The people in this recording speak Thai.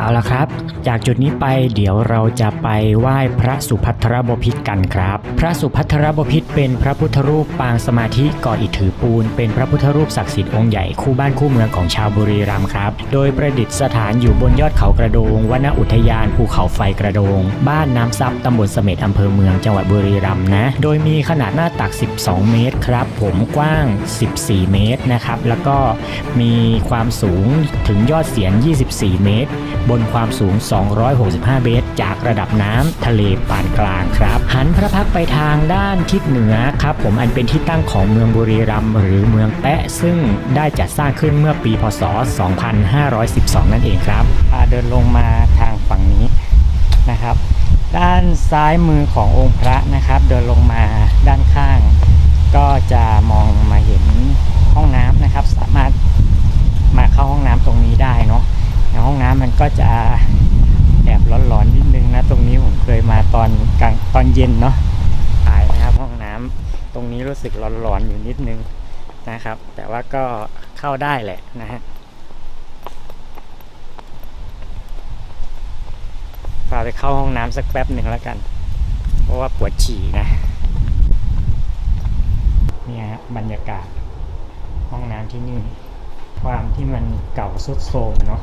เอาละครับ จากจุดนี้ไปเดี๋ยวเราจะไปไหว้พระสุพัทรบพิตรกันครับ พระสุพัทรบพิตรเป็นพระพุทธรูปปางสมาธิก่ออิฐถือปูน เป็นพระพุทธรูปศักดิ์สิทธิ์องค์ใหญ่คู่บ้านคู่เมืองของชาวบุรีรัมย์ครับ โดยประดิษฐานอยู่บนยอดเขากระโดงวนอุทยานภูเขาไฟกระโดง บ้านน้ำซับตำบลเสม็ดอำเภอเมืองจังหวัดบุรีรัมย์นะ โดยมีขนาดหน้าตัก 12 เมตรครับ ผมกว้าง 14 เมตรนะครับ แล้วก็มีความสูงถึงยอดเสียน 24 เมตรบนความสูง 265 เมตร จากระดับน้ำทะเลปานกลางครับ หันพระพักไปทางด้านทิศเหนือครับ ผมอันเป็นที่ตั้งของเมืองบุรีรัมย์หรือเมืองแปะ ซึ่งได้จัดสร้างขึ้นเมื่อปีพศ 2512 นั่นเองครับอ่าเดินลงมาทางฝั่งนี้นะครับ ด้านซ้ายมือขององค์พระนะครับ เดินลงมาด้านข้าง ก็จะมองมาเห็นห้องน้ำนะครับ สามารถมาเข้าห้องน้ำตรงนี้ได้เนาะ ในห้องน้ำมัน ก็จะแอบร้อนๆนิดนึงนะ ตรงนี้ผมเคยมาตอนกลางตอนเย็นเนาะตายนะครับห้องน้ำตรงนี้รู้สึกร้อนๆอยู่นิดนึงนะครับ แต่ว่าก็เข้าได้แหละนะฮะพาไปเข้าห้องน้ำสักแป๊บหนึ่งแล้วกัน เพราะว่าปวดฉี่นะเนี่ยฮะบรรยากาศห้องน้ำที่นี่ ความที่มันเก่าสุดโทรมเนาะ